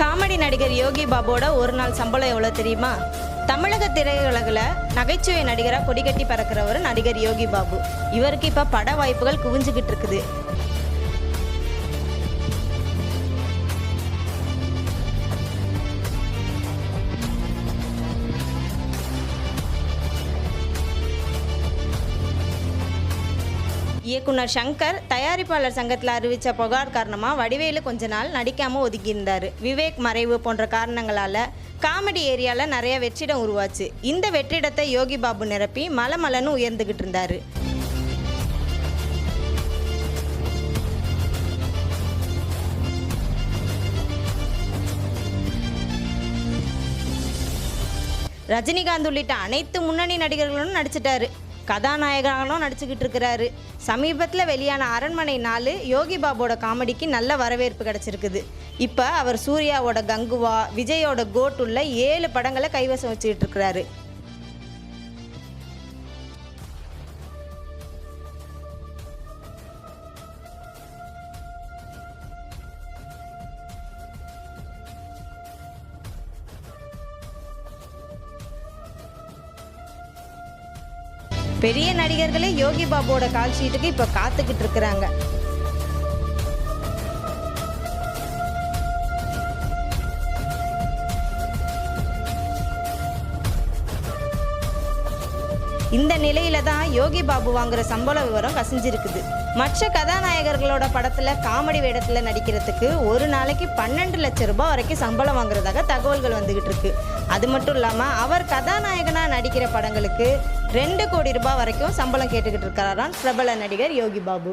Comedy நடிகர் யோகி பாபுவோட ஒரு நாள் சம்பளம் எவ்வளோ தெரியுமா? தமிழக திரையுலகில் நகைச்சுவை நடிகராக கொடிகட்டி பறக்கிறவர் நடிகர் யோகி பாபு. இவருக்கு இப்போ பட வாய்ப்புகள் குவிஞ்சுக்கிட்டு இருக்குது. இயக்குனர் சங்கர் தயாரிப்பாளர் சங்கத்தில் அறிவித்த புகார் காரணமாக வடிவேலு கொஞ்ச நாள் நடிக்காமல் ஒதுக்கியிருந்தார். விவேக் மறைவு போன்ற காரணங்களால் காமெடி ஏரியாவில் நிறைய வெற்றிடம் உருவாச்சு. இந்த வெற்றிடத்தை யோகி பாபு நிரப்பி மலமலன்னு உயர்ந்துகிட்டு இருந்தார். ரஜினிகாந்த் உள்ளிட்ட அனைத்து முன்னணி நடிகர்களும் நடிச்சிட்டாரு. கதாநாயகனாலும் நடிச்சுக்கிட்டு இருக்கிறாரு. சமீபத்தில் வெளியான அரண்மனை நாலு யோகி பாபோட காமெடிக்கு நல்ல வரவேற்பு கிடச்சிருக்குது. இப்போ அவர் சூர்யாவோட கங்குவா விஜயோட கோட் உள்ள ஏழு படங்களை கைவசம் வச்சுக்கிட்டு இருக்கிறாரு. பெரிய நடிகர்களே யோகி பாபுவோட கால் ஷீட்டுக்கு இப்போ காத்துக்கிட்டு இருக்கிறாங்க. இந்த நிலையில தான் யோகி பாபு வாங்குற சம்பள விவரம் கசிஞ்சிருக்குது. மற்ற கதாநாயகர்களோட படத்துல காமெடி வேடத்துல நடிக்கிறதுக்கு ஒரு நாளைக்கு பன்னெண்டு லட்சம் ரூபாய் வரைக்கும் சம்பளம் வாங்குறதாக தகவல்கள் வந்துகிட்டு இருக்கு. அது மட்டும் இல்லாம அவர் கதாநாயகனா நடிக்கிற படங்களுக்கு ரெண்டு கோடி ரூபாய் வரைக்கும் சம்பளம் கேட்டுக்கிட்டு இருக்கிறாராம் பிரபல நடிகர் யோகி பாபு.